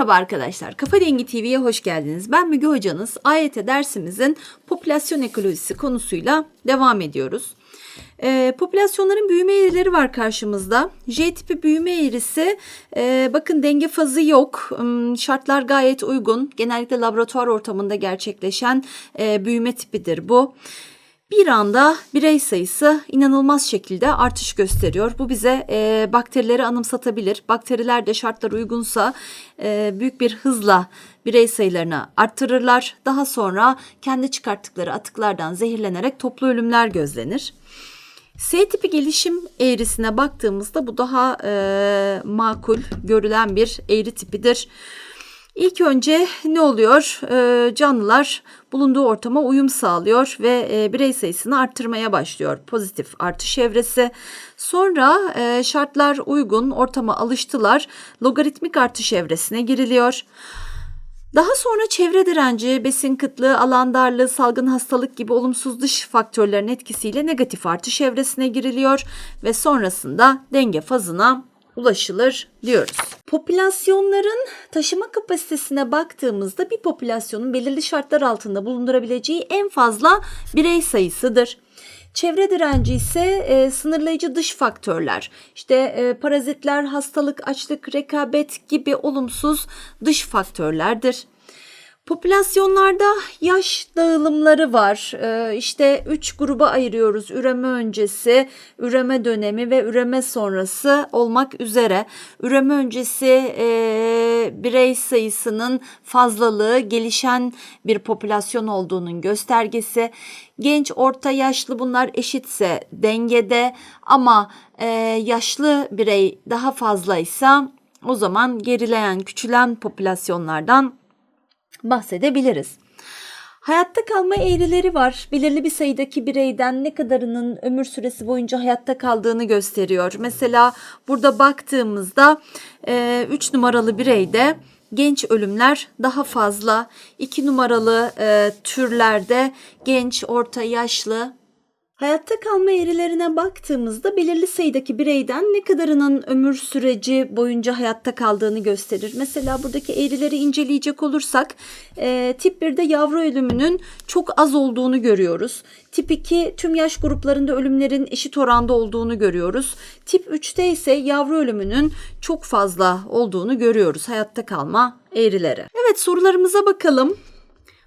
Merhaba arkadaşlar, Kafa Dengi TV'ye hoş geldiniz. Ben Müge Hocanız. AYT dersimizin popülasyon ekolojisi konusuyla devam ediyoruz. Ee, popülasyonların büyüme eğrileri var karşımızda. J tipi büyüme eğrisi, e, bakın denge fazı yok. Hmm, Şartlar gayet uygun. Genellikle laboratuvar ortamında gerçekleşen e, büyüme tipidir bu. Bir anda birey sayısı inanılmaz şekilde artış gösteriyor. Bu bize e, bakterileri anımsatabilir. Bakteriler de şartlar uygunsa e, büyük bir hızla birey sayılarını arttırırlar. Daha sonra kendi çıkarttıkları atıklardan zehirlenerek toplu ölümler gözlenir. S tipi gelişim eğrisine baktığımızda bu daha e, makul görülen bir eğri tipidir. İlk önce ne oluyor? Ee, canlılar bulunduğu ortama uyum sağlıyor ve e, birey sayısını arttırmaya başlıyor. Pozitif artış evresi. Sonra e, şartlar uygun, ortama alıştılar. Logaritmik artış evresine giriliyor. Daha sonra çevre direnci, besin kıtlığı, alan darlığı, salgın hastalık gibi olumsuz dış faktörlerin etkisiyle negatif artış evresine giriliyor ve sonrasında denge fazına ulaşılır diyoruz. Popülasyonların taşıma kapasitesine baktığımızda bir popülasyonun belirli şartlar altında bulundurabileceği en fazla birey sayısıdır. Çevre direnci ise e, sınırlayıcı dış faktörler, işte e, parazitler, hastalık, açlık, rekabet gibi olumsuz dış faktörlerdir. Popülasyonlarda yaş dağılımları var. Ee, işte üç gruba ayırıyoruz. Üreme öncesi, üreme dönemi ve üreme sonrası olmak üzere. Üreme öncesi e, birey sayısının fazlalığı gelişen bir popülasyon olduğunun göstergesi. Genç, orta yaşlı bunlar eşitse dengede ama e, yaşlı birey daha fazlaysa o zaman gerileyen, küçülen popülasyonlardan bahsedebiliriz. Hayatta kalma eğrileri var. Belirli bir sayıdaki bireyden ne kadarının ömür süresi boyunca hayatta kaldığını gösteriyor. Mesela burada baktığımızda 3 e, numaralı bireyde genç ölümler daha fazla. 2 numaralı e, türlerde genç, orta yaşlı Hayatta kalma eğrilerine baktığımızda belirli sayıdaki bireyden ne kadarının ömür süreci boyunca hayatta kaldığını gösterir. Mesela buradaki eğrileri inceleyecek olursak e, tip 1'de yavru ölümünün çok az olduğunu görüyoruz. Tip 2 tüm yaş gruplarında ölümlerin eşit oranda olduğunu görüyoruz. Tip 3'te ise yavru ölümünün çok fazla olduğunu görüyoruz hayatta kalma eğrileri. Evet sorularımıza bakalım.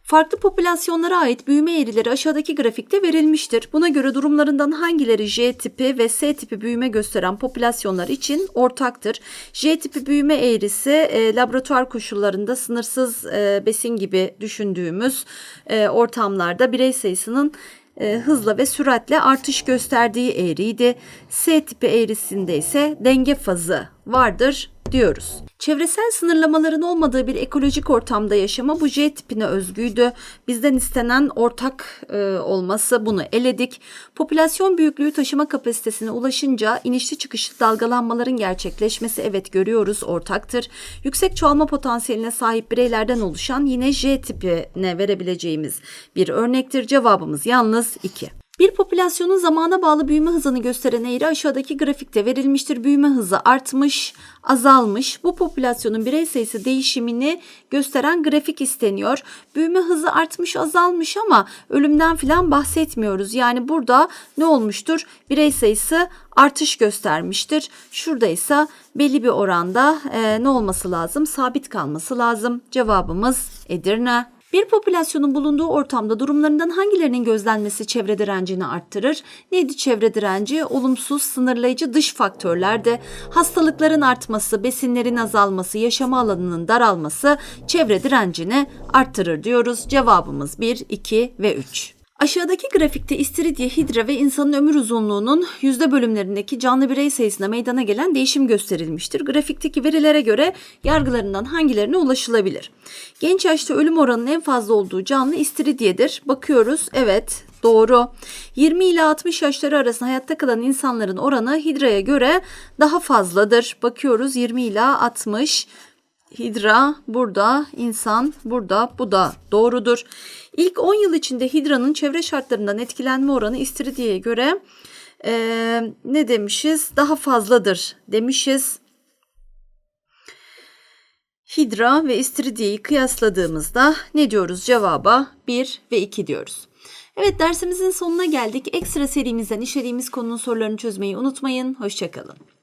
Farklı popülasyonlara ait büyüme eğrileri aşağıdaki grafikte verilmiştir. Buna göre durumlarından hangileri J tipi ve S tipi büyüme gösteren popülasyonlar için ortaktır? J tipi büyüme eğrisi e, laboratuvar koşullarında sınırsız e, besin gibi düşündüğümüz e, ortamlarda birey sayısının e, hızla ve süratle artış gösterdiği eğriydi. S tipi eğrisinde ise denge fazı vardır diyoruz. Çevresel sınırlamaların olmadığı bir ekolojik ortamda yaşama bu J tipine özgüydü. Bizden istenen ortak e, olması bunu eledik. Popülasyon büyüklüğü taşıma kapasitesine ulaşınca inişli çıkışlı dalgalanmaların gerçekleşmesi evet görüyoruz ortaktır. Yüksek çoğalma potansiyeline sahip bireylerden oluşan yine J tipine verebileceğimiz bir örnektir. Cevabımız yalnız 2. Bir popülasyonun zamana bağlı büyüme hızını gösteren eğri aşağıdaki grafikte verilmiştir. Büyüme hızı artmış, azalmış. Bu popülasyonun birey sayısı değişimini gösteren grafik isteniyor. Büyüme hızı artmış, azalmış ama ölümden filan bahsetmiyoruz. Yani burada ne olmuştur? Birey sayısı artış göstermiştir. Şurada ise belli bir oranda e, ne olması lazım? Sabit kalması lazım. Cevabımız Edirne. Bir popülasyonun bulunduğu ortamda durumlarından hangilerinin gözlenmesi çevre direncini arttırır? Neydi çevre direnci? Olumsuz, sınırlayıcı dış faktörlerde hastalıkların artması, besinlerin azalması, yaşama alanının daralması çevre direncini arttırır diyoruz. Cevabımız 1, 2 ve 3. Aşağıdaki grafikte istiridye, hidra ve insanın ömür uzunluğunun yüzde bölümlerindeki canlı birey sayısına meydana gelen değişim gösterilmiştir. Grafikteki verilere göre yargılarından hangilerine ulaşılabilir? Genç yaşta ölüm oranının en fazla olduğu canlı istiridyedir. Bakıyoruz. Evet, Doğru. 20 ile 60 yaşları arasında hayatta kalan insanların oranı hidraya göre daha fazladır. Bakıyoruz 20 ile 60 Hidra burada, insan burada, bu da doğrudur. İlk 10 yıl içinde Hidra'nın çevre şartlarından etkilenme oranı İstiridye'ye göre e, ne demişiz? Daha fazladır demişiz. Hidra ve istiridyeyi kıyasladığımızda ne diyoruz cevaba? 1 ve 2 diyoruz. Evet dersimizin sonuna geldik. Ekstra serimizden işlediğimiz konunun sorularını çözmeyi unutmayın. Hoşçakalın.